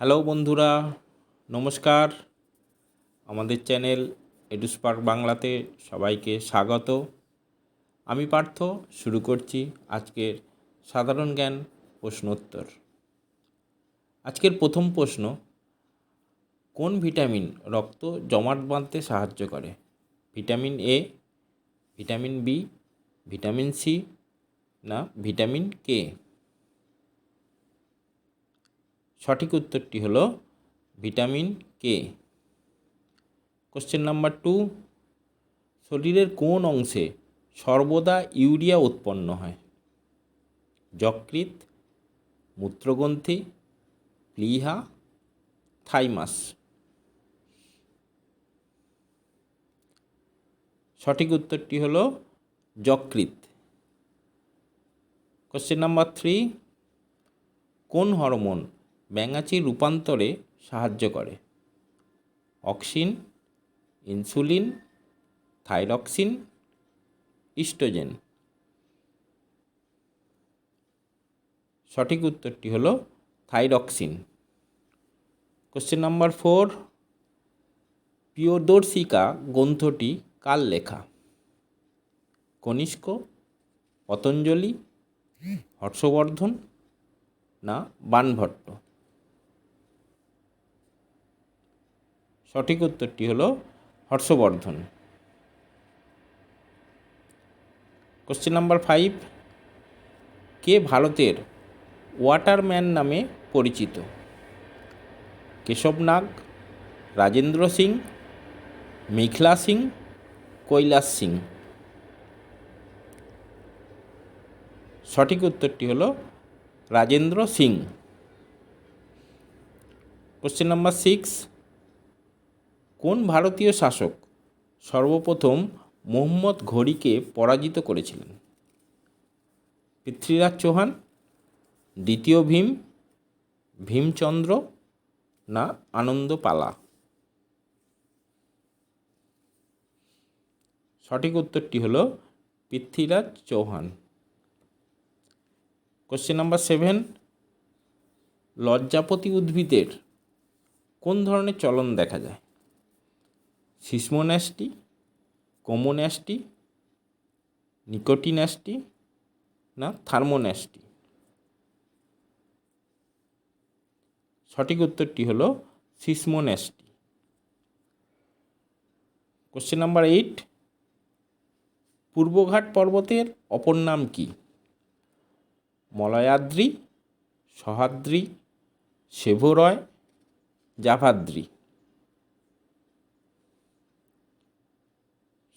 Hello বন্ধুরা, নমস্কার। আমাদের চ্যানেল এডুস্পার্ক বাংলাতে সবাইকে স্বাগত। আমি পার্থ, শুরু করছি আজকের সাধারণ জ্ঞান প্রশ্নোত্তর। আজকের প্রথম প্রশ্ন, কোন ভিটামিন রক্ত জমাট বাঁধতে সাহায্য করে? Vitamin A vitamin B vitamin C না ভিটামিন কে সঠিক উত্তরটি হলো vitamin K. Question number two শরীরের কোন অংশে সর্বদা ইউরিয়া উৎপন্ন হয়? যকৃৎ, মূত্রগ্রন্থি, প্লিহা, থাইমাস। সঠিক উত্তরটি হলো যকৃৎ। কোশ্চেন নাম্বার থ্রি কোন হরমোন ব্যাঙাচির রূপান্তরে সাহায্য করে। অক্সিন, ইনসুলিন, থাইরক্সিন ইস্ট্রোজেন সঠিক উত্তরটি হলো thyroxine. Question number four Priyadarshika গ্রন্থটি কার লেখা? কনিষ্ক, পতঞ্জলি, হর্ষবর্ধন না বানভট্ট? সঠিক উত্তরটি হলো হর্ষবর্ধন। কোশ্চেন নাম্বার ফাইভ কে ভারতের ওয়াটারম্যান নামে পরিচিত? কেশব নাগ, রাজেন্দ্র সিং, মেঘলা সিং, কৈলাস সিং। সঠিক উত্তরটি হলো Rajendra Singh. Question number six কোন ভারতীয় শাসক সর্বপ্রথম মোহাম্মদ ঘড়িকে পরাজিত করেছিলেন? পৃথ্বীরাজ চৌহান, দ্বিতীয় ভীম, ভীমচন্দ্র না আনন্দপালা সঠিক উত্তরটি হলো Prithviraj Chauhan. Question number seven, লজ্জাপতি উদ্ভিদের কোন ধরনের চলন দেখা যায়? সিসমোন্যাস্টি, কোমোন্যাস্টি, নিকোটিন্যাস্টি না থার্মোন্যাস্টি? সঠিক উত্তরটি হলো সিসমোন্যাস্টি। কোশ্চেন নাম্বার এইট পূর্বঘাট পর্বতের অপর নাম কী? মলয়াদ্রি সহাদ্রি সেভরয়, জাভাদ্রি।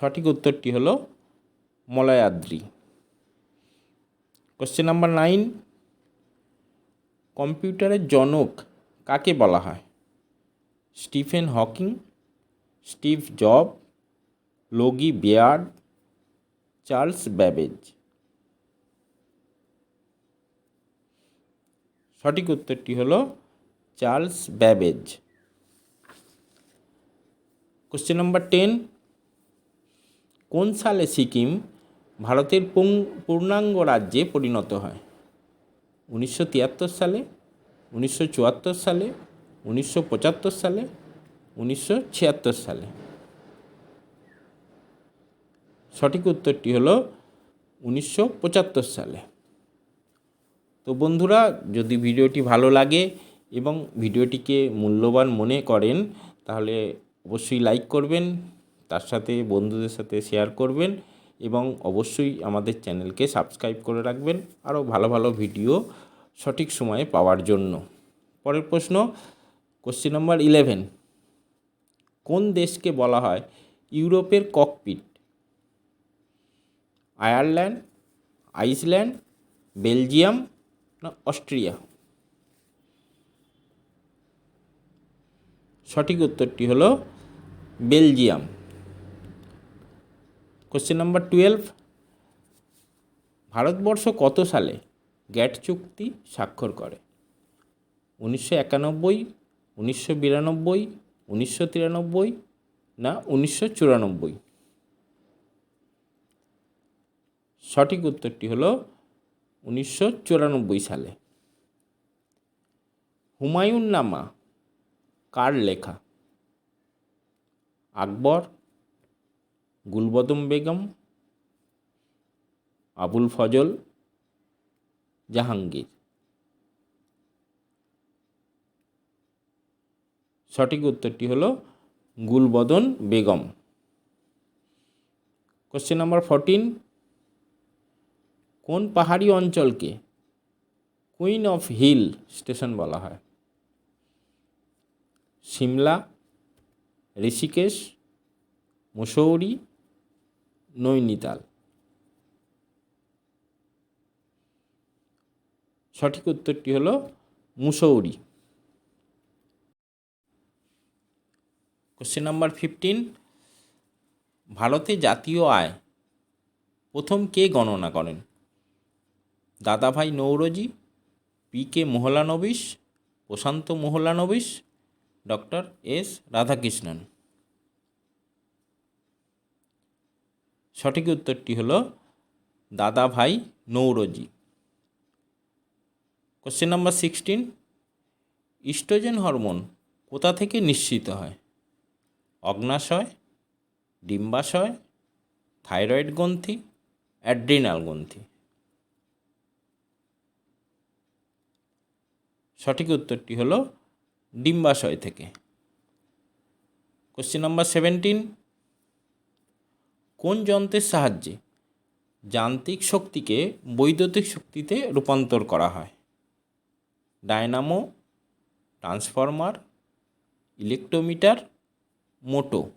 সঠিক উত্তরটি হলো মলয়াদ্রি। কোশ্চেন নাম্বার নাইন কম্পিউটারের জনক কাকে বলা হয়? Stephen Hawking Steve Job Logie Baird Charles Babbage সঠিক উত্তরটি হলো Charles Babbage question number ten কোন সালে সিকিম ভারতের পূর্ণাঙ্গ রাজ্যে পরিণত হয়? উনিশশো তিয়াত্তর সালে, উনিশশো চুয়াত্তর সালে, উনিশশো পঁচাত্তর সালে, উনিশশো ছিয়াত্তর সালে? সঠিক উত্তরটি হলো উনিশশো পঁচাত্তর সালে। তো বন্ধুরা, যদি ভিডিওটি ভালো লাগে এবং ভিডিওটিকে মূল্যবান মনে করেন, তাহলে অবশ্যই লাইক করবেন তার সাথে, বন্ধুদের সাথে শেয়ার করবেন এবং অবশ্যই আমাদের চ্যানেলকে সাবস্ক্রাইব করে রাখবেন। আরও ভালো ভালো ভিডিও সঠিক সময়ে পাওয়ার জন্য। পরের প্রশ্ন কোশ্চেন নম্বর ইলেভেন কোন দেশকে বলা হয় ইউরোপের ককপিট আয়ারল্যান্ড, আইসল্যান্ড, বেলজিয়াম না অস্ট্রিয়া? সঠিক উত্তরটি হলো Belgium. Question number twelve Bharatvarsha কত সালে গ্যাট চুক্তি স্বাক্ষর করে? উনিশশো একানব্বই, উনিশশো বিরানব্বই, উনিশশো তিরানব্বই না উনিশশো চুরানব্বই? সঠিক উত্তরটি হলো উনিশশো চুরানব্বই সালে। হুমায়ুন নামা কার লেখা? আকবর গুলবদম বেগম, আবুল ফজল, জাহাঙ্গীর। সঠিক উত্তরটি হলো Gulbadan Begum. Question number fourteen কোন পাহাড়ি অঞ্চলকে কুইন অফ হিল স্টেশন বলা হয়? সিমলা, ঋষিকেশ, মুসৌরি নৈনিতাল। সঠিক উত্তরটি হলো মুসৌরি। কোশ্চেন নাম্বার ফিফটিন ভারতে জাতীয় আয় প্রথম কে গণনা করেন? Dadabhai Naoroji, P K Mahalanobis, Prasanta Mahalanobis, doctor S Radhakrishnan. সঠিক উত্তরটি হলো Dadabhai Naoroji. Question number sixteen oestrogen hormone কোথা থেকে নিশ্চিত হয়? অগ্নাশয়, ডিম্বাশয় থাইরয়েড গ্রন্থি অ্যাড্রিনাল গ্রন্থি। সঠিক উত্তরটি হলো ডিম্বাশয় থেকে। কোশ্চেন নাম্বার সেভেন্টিন কোন যন্ত্রের সাহায্যে? যান্ত্রিক শক্তিকে বৈদ্যুতিক শক্তিতে রূপান্তর করা হয়। Dynamo, transformer, electrometer, motor.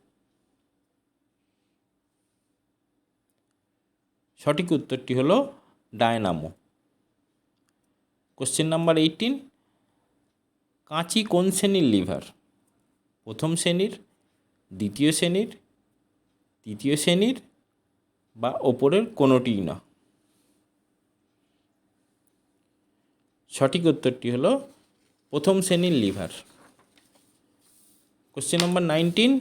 সঠিক উত্তরটি হলো ডায়নামো। কোশ্চেন নাম্বার এইটিন, কাঁচি কোন শ্রেণির লিভার? প্রথম শ্রেণির, দ্বিতীয় শ্রেণির তৃতীয় শ্রেণির বা ওপরের কোনোটিই না। সঠিক উত্তরটি হলো প্রথম শ্রেণির লিভার। কোশ্চেন নম্বর নাইনটিন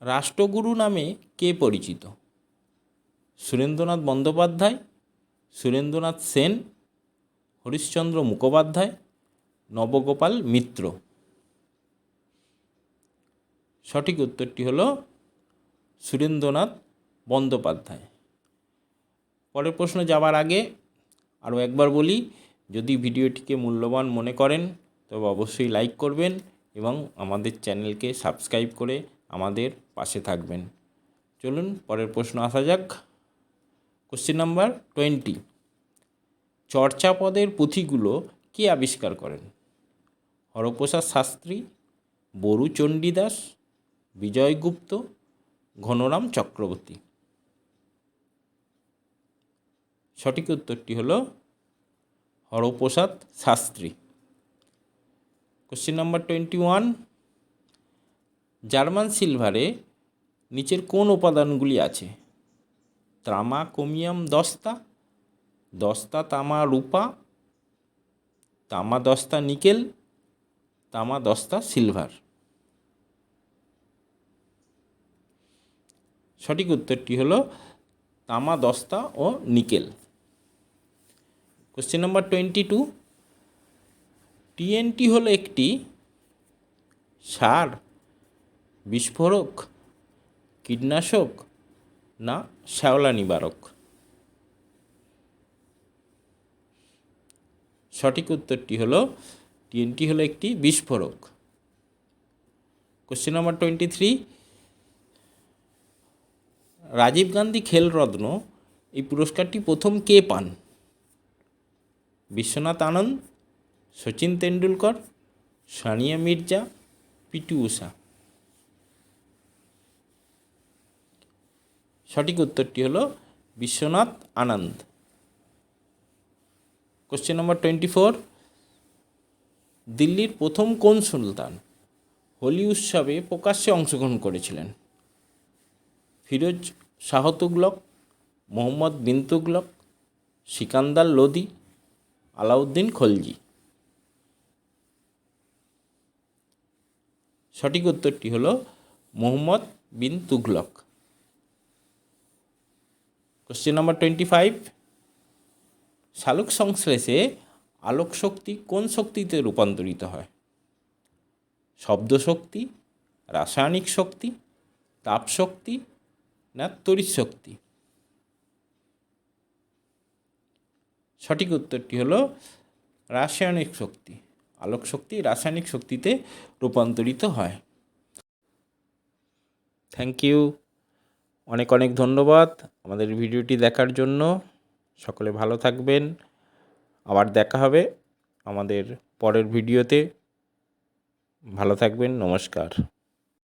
রাষ্ট্রগুরু নামে কে পরিচিত? সুরেন্দ্রনাথ বন্দ্যোপাধ্যায়, সুরেন্দ্রনাথ সেন, হরিশ্চন্দ্র মুখোপাধ্যায়, নবগোপাল মিত্র। সঠিক উত্তরটি হলো সুরেন্দ্রনাথ বন্দ্যোপাধ্যায়। পরের প্রশ্ন যাওয়ার আগে আরও একবার বলি, যদি ভিডিওটিকে মূল্যবান মনে করেন, তবে অবশ্যই লাইক করবেন এবং আমাদের চ্যানেলকে সাবস্ক্রাইব করে আমাদের পাশে থাকবেন। চলুন পরের প্রশ্ন আসা যাক। Question number twenty. চর্চাপদের পুঁথিগুলো কে আবিষ্কার করেন? হরপ্রসাদ শাস্ত্রী বরু চণ্ডীদাস বিজয়গুপ্ত, ঘনরাম চক্রবর্তী। সঠিক উত্তরটি হল Haraprasad Shastri. Question number twenty one German সিলভারে নিচের কোন উপাদানগুলি আছে? তামা, কোমিয়াম, দস্তা দস্তা, তামা, রূপা, তামা, দস্তা, নিকেল, তামা, দস্তা, সিলভার। সঠিক উত্তরটি হলো তামা দস্তা ও nickel. Question number twenty two TNT হলো একটি সার, বিস্ফোরক, কীটনাশক না শ্যাওলা নিবারক? সঠিক উত্তরটি হলো টিএনটি হলো একটি বিস্ফোরক। Question number twenty three Rajiv Gandhi Khel Ratna, এই পুরস্কারটি প্রথম কে পান? বিশ্বনাথ আনন্দ, সচিন তেন্ডুলকর, সানিয়া মির্জা, পিটি উষা সঠিক উত্তরটি হলো Vishwanath Anand. Question number twenty four দিল্লির প্রথম কোন সুলতান হোলি উৎসবে প্রকাশ্যে অংশগ্রহণ করেছিলেন? ফিরোজ শাহ তুগলক, মোহাম্মদ বিন তুগলক, সিকান্দার লোদি আলাউদ্দিন খলজি। সঠিক উত্তরটি হল Mohammad bin Tughlaq. Question number twenty five শালুক সংশ্লেষে আলোক শক্তি কোন শক্তিতে রূপান্তরিত হয়? শব্দ শক্তি রাসায়নিক শক্তি তাপ শক্তি না, তড়িৎ শক্তি। সঠিক উত্তরটি হলো রাসায়নিক শক্তি। আলোক শক্তি রাসায়নিক শক্তিতে রূপান্তরিত হয়। থ্যাংক ইউ অনেক অনেক ধন্যবাদ আমাদের ভিডিওটি দেখার জন্য। সকলে ভালো থাকবেন। আবার দেখা হবে আমাদের পরের ভিডিওতে। ভালো থাকবেন, নমস্কার।